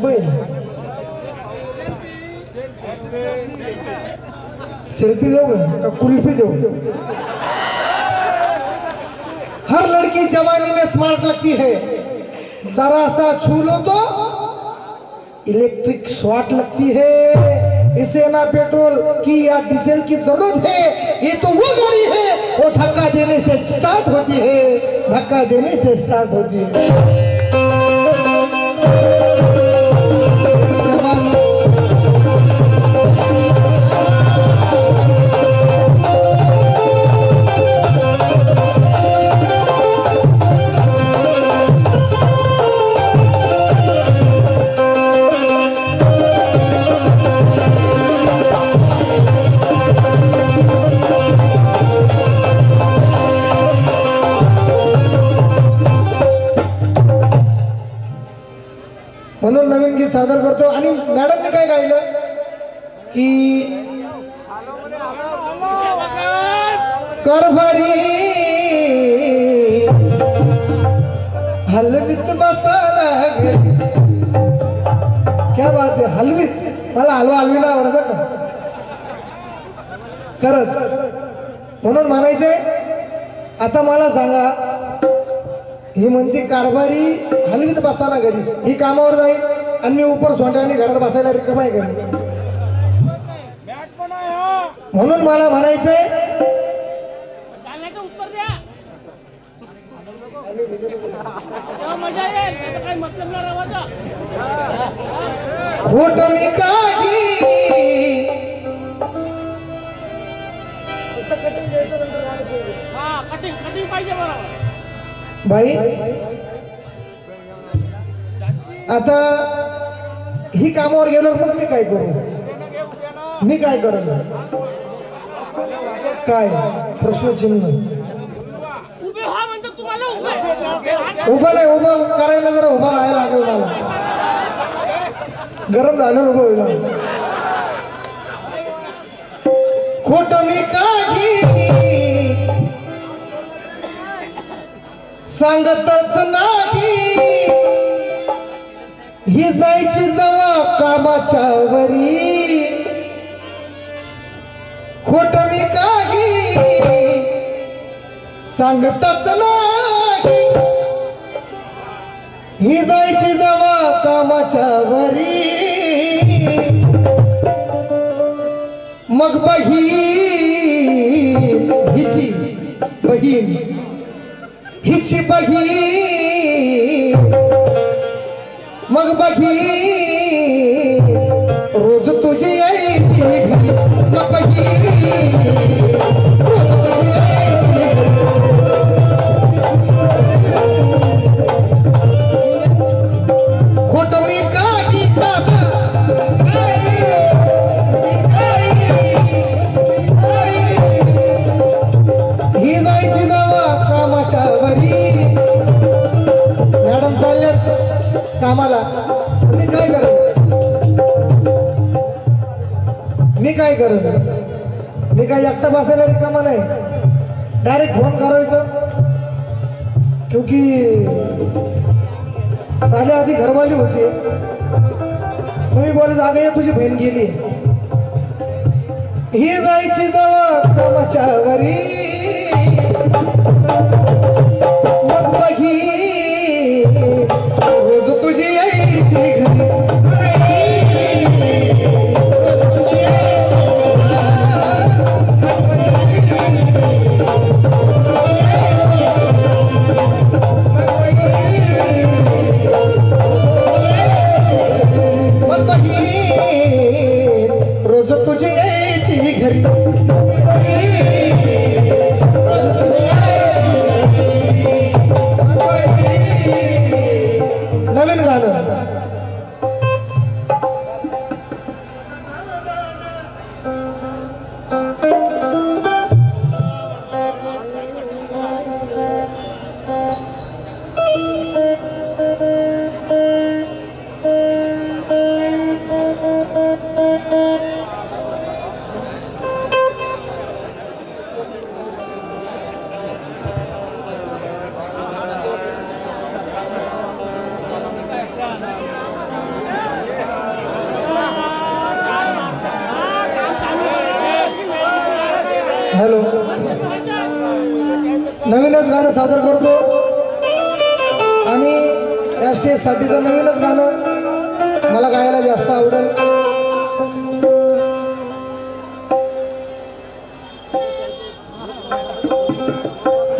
Mobile selfie दो का कुल्फी दो हर लड़की जवानी में स्मार्ट लगती है। जरा सा छू लो तो इलेक्ट्रिक शॉट लगती है। इसे ना पेट्रोल की या डीजल की ज़रूरत है। ये तो वो गाड़ी है, वो धक्का देने से स्टार्ट होती है। धक्का देने से स्टार्ट होती है। बात मला हलवा हलवीला आवडतं का? खरंच. म्हणून म्हणायचंय आता मला सांगा ही म्हणते कारभारी हलवीत बसायला घरी. ही कामावर जाईल आणि मी उपर सोंडाने घरात बसायला रिकम आहे घरी. म्हणून मला म्हणायचंय खोट मी काही आता ही कामावर गेल्यावर मग मी काय करू? मी काय करू काय? प्रश्नचिन्ह उभे व्हा म्हणजे तुम्हाला उभे उभं नाही उभं करायला जरा उभं राहायला लागेल मला. गरम झालं उभं होईल. खोट मी काही सांगतच नाही. ही जायची जवा कामाच्या वरी खोट मी काही सांगतच नाही. ही जायची जवा कामाच्या वरी. मग बहीण हिची बहीण हिची बहीण. मग बहीण शांत बसायला रिकामा नाही. डायरेक्ट फोन करायचं. क्योंकि साले आधी घरवाली होती. तुम्ही बोले जागा या तुझी बहीण गेली. ही जायची जवळ कामाच्या वरी.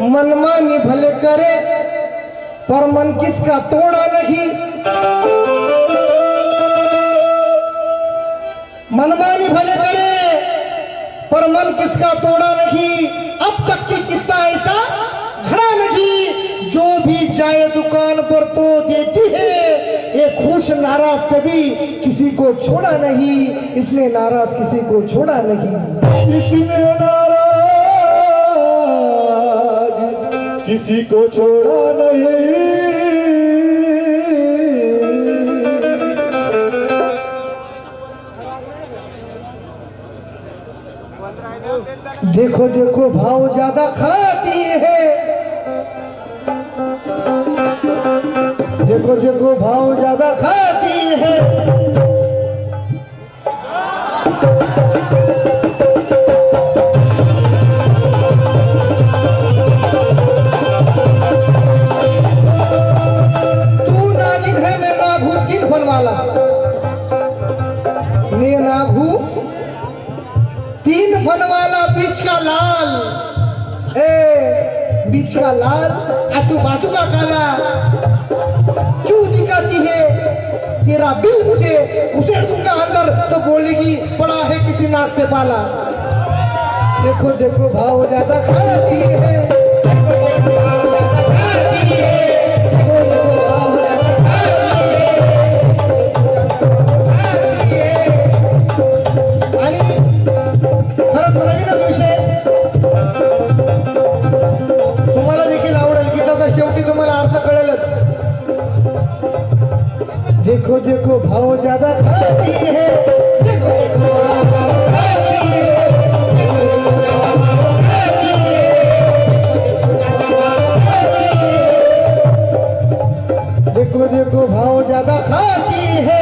मनमानी भले करे, पर मन किसका तोड़ा नहीं? मनमानी भले करे, पर मन किसका तोड़ा नहीं? अब तक की किस्सा ऐसा खड़ा नहीं, जो भी जाए दुकान पर तो देती है। ये खुश नाराज़ कभी किसी को छोड़ा नहीं, इसने नाराज़ किसी को छोड़ा नहीं। इसने नाराज़ किसी को छोड़ा नहीं। देखो देखो भाव ज्यादा खाती है। देखो देखो भाव ज्यादा खाती है। वाला। मैं नाभू तीन फन वाला बीच का लाल। ए, बीच का लाल, आजू बाजू का काला। क्यों दिखाती है? तेरा बिल मुझे उसेड़ दूँगा अंदर तो बोलेगी, बड़ा है किसी नाक से पाला। देखो देखो, भाव ज़्यादा खाती है। देखो देखो भाव ज़्यादा खाती है। देखो देखो भाव ज़्यादा खाती है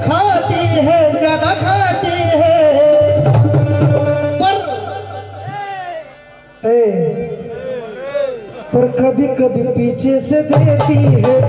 खाती है ज़्यादा खाती है। पर ए, पर कभी कभी पीछे से देती है।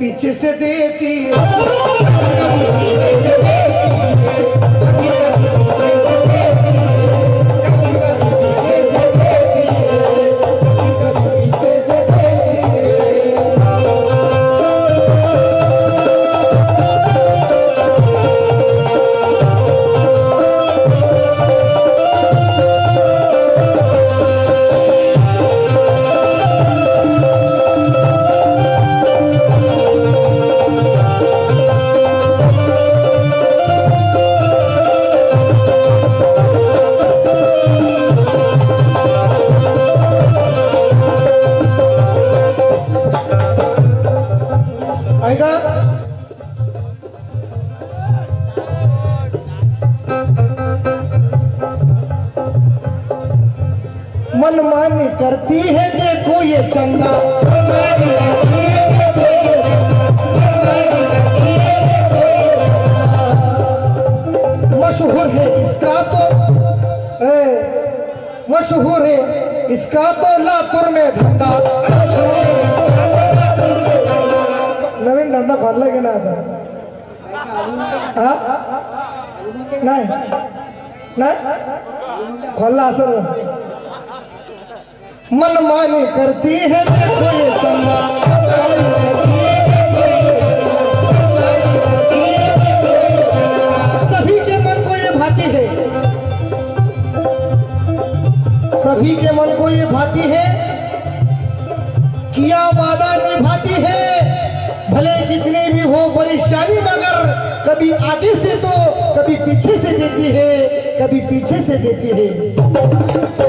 पीछे से देती मनमानी करती है देखो ये चंदा। मशहूर है इसका तो मशहूर है इसका तो लातूर में धंधा। नवीन धंदा खोलला की नाही आता? नाही? नाही? खोलला असं मनमानी करती है देखो ये चंदा। सभी के मन को ये भाती है। सभी के मन को ये भाती है किया वादा निभाती है। भले जितने भी हो परेशानी, मगर कभी आगे से तो कभी पीछे से देती है, कभी पीछे से देती है।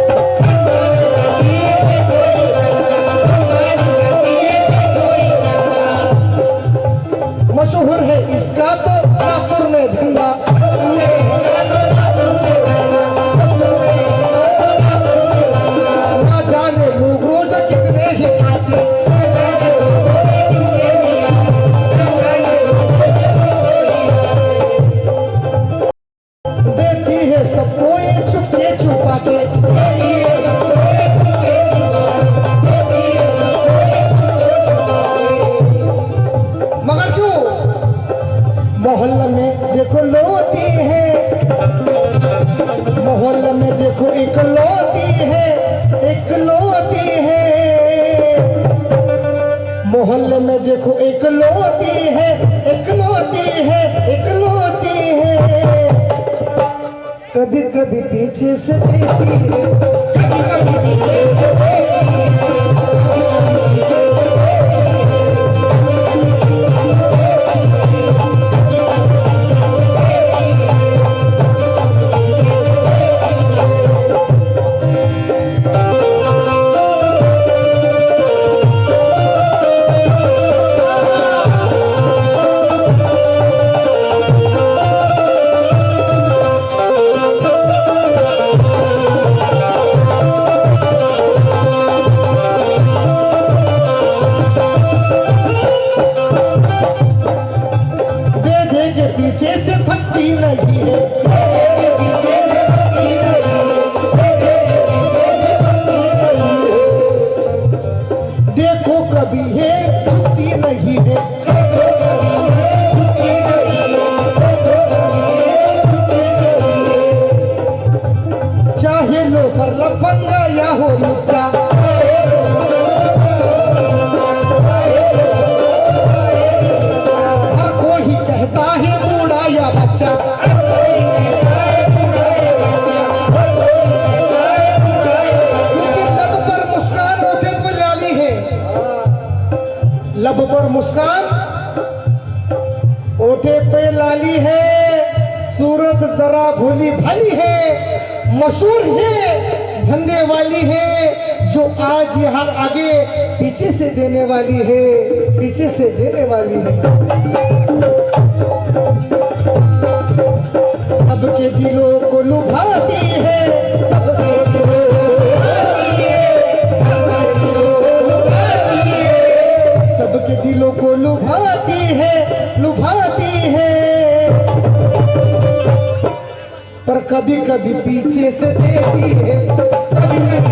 इकलौती है इकलौती है इकलौती है। कभी कभी पीछे से देखती है मशहूर है धंधे वाली है, जो आज यहाँ आगे पीछे से देने वाली है, पीछे से देने वाली है। सबके दिलों को लुभाती कभी कभी पीछे से देती है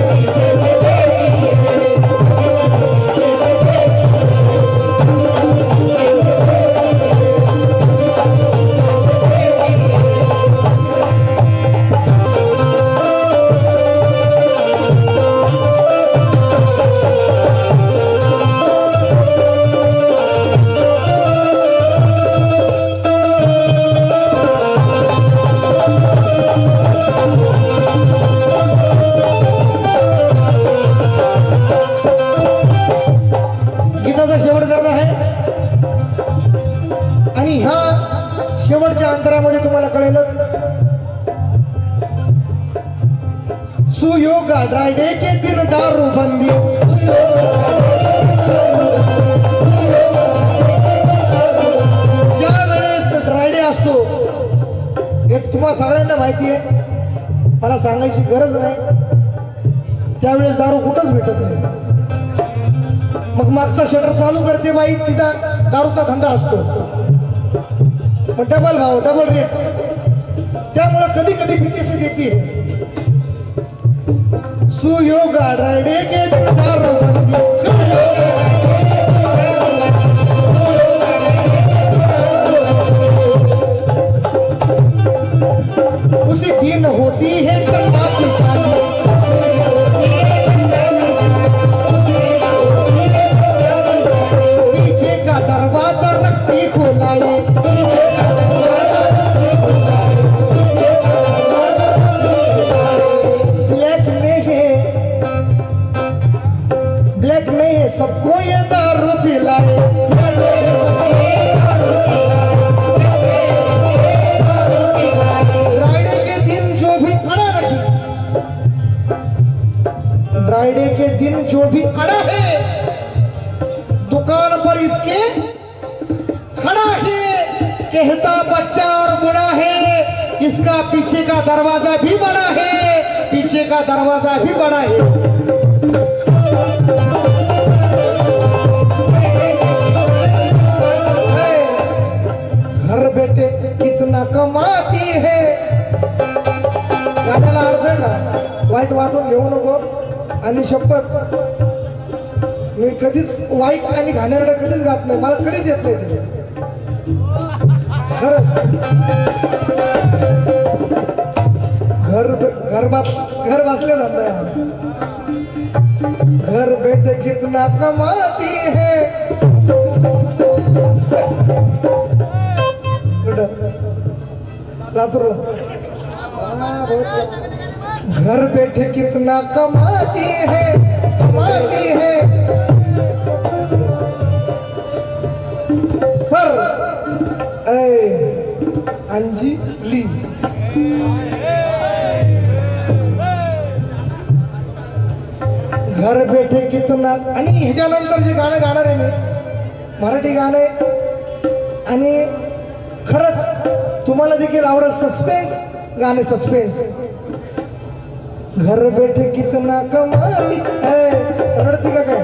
गरज नाही. त्यावेळेस दारू कुठंच भेटत नाही. मग मागचा शटर चालू करते बाई तिचा दारूचा धंदा असतो. मग डबल भाव डबल रेट त्यामुळे कधी कधी पिचेस देते देती सुयोगा के दारू का दरवाजा भी बड़ा है घर बेटे कितना कमाती है. गाण्याला अर्थ का वाईट वाटून घेऊ नको. आणि शपथ. मी कधीच वाईट आणि घाणेरडं कधीच गात नाही. मला कधीच येत नाही ते खरं. घर घर घर बसले जाता घर बैठे कितना कमाती है. घर बैठे कितना कमाती है कमाती है. घर बेठे कितना आणि ह्याच्यानंतर जे गाणं गाणार आहे मी मराठी गाणं आहे आणि खरंच तुम्हाला देखील आवडेल सस्पेन्स गाणे सस्पेन्स घर बेठे कितना कमाई है. रडती का काय?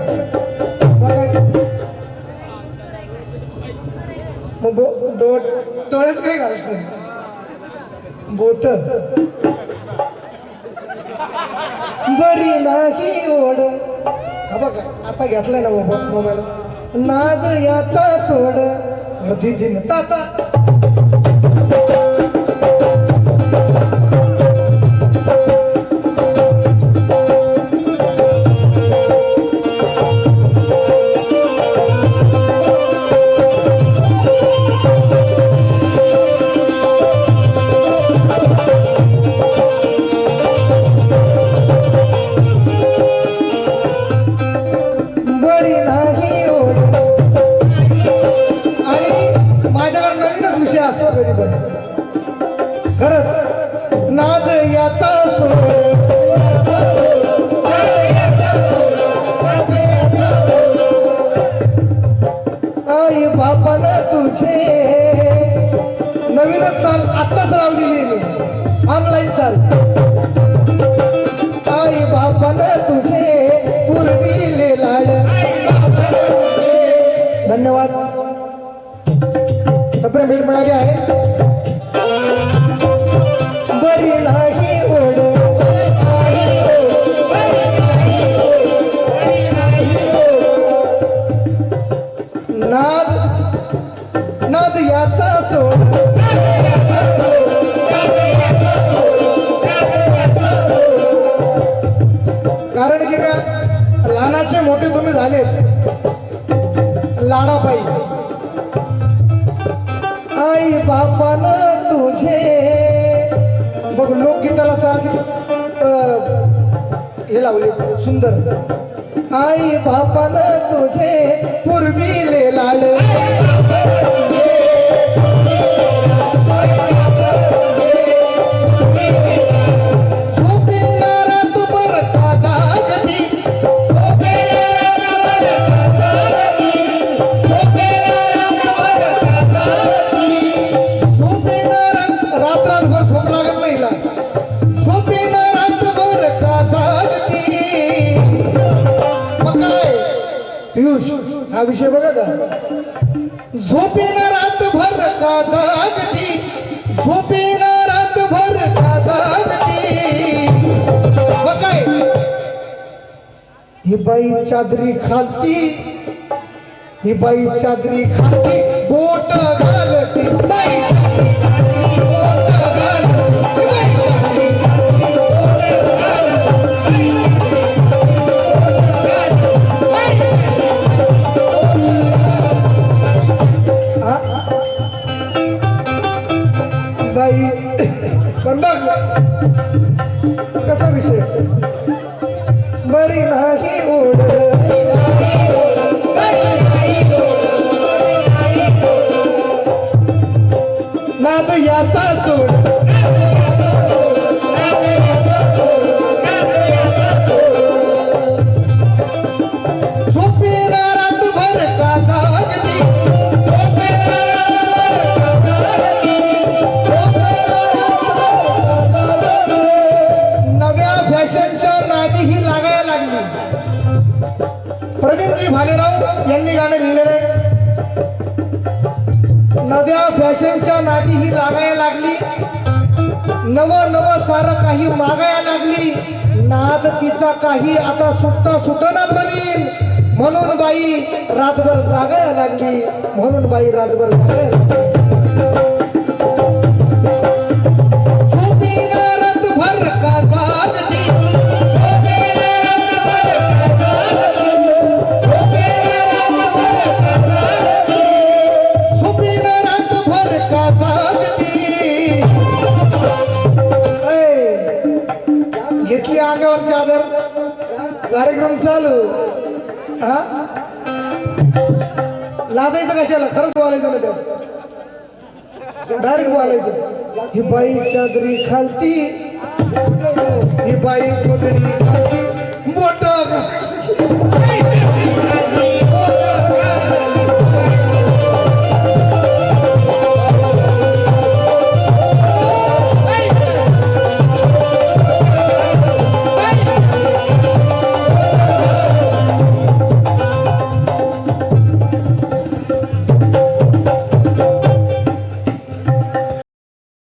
मग डो- डोळ्यात काय घालत बोट. बरी नाही ओढ. हा बघा आता घेतलाय ना मोबा- मोबाईल. नाद याचा सोड. अर्धी दिन. ताता. आई तुझे. नवीनच चाल आत्ताच लावलेली मी. ऑनलाईन चाल आई बापन तुझे. पुरविले लाड. धन्यवाद. सप्रेम भेट मिळाली आहे बरी नाही. लहानाचे मोठे तुम्ही झालेत. लाडाबाई. आई बापान तुझे. बघ लोकगीताला चाल किती हे लावले सुंदर. आई बापान तुझे पूर्वीले लाड. विषय बघा का झोपेना रातभर का जागती? झोपेना रातभर का जागती? मग ही बाई चादरी खालती. ही बाई चादरी खालती. बोट बाई भालेराव यांनी गाणं लिहिलेलं आहे. नव्या फॅशनच्या नादी ही लागायला लागली. नव नव सारं काही मागायला लागली. नाद तिचा काही आता सुटता सुटना प्रवीण. म्हणून बाई रातभर जागायला लागली. म्हणून बाई रातभर जागायला लागली. अंगावर चादर कार्यक्रम चालू. हा? लाजायचं कशाला? खरंच बोलायचं ना डायरेक्ट बोलायचं. ही बाई चादरी खालती. ही बाई चादरी खालती. मोठ.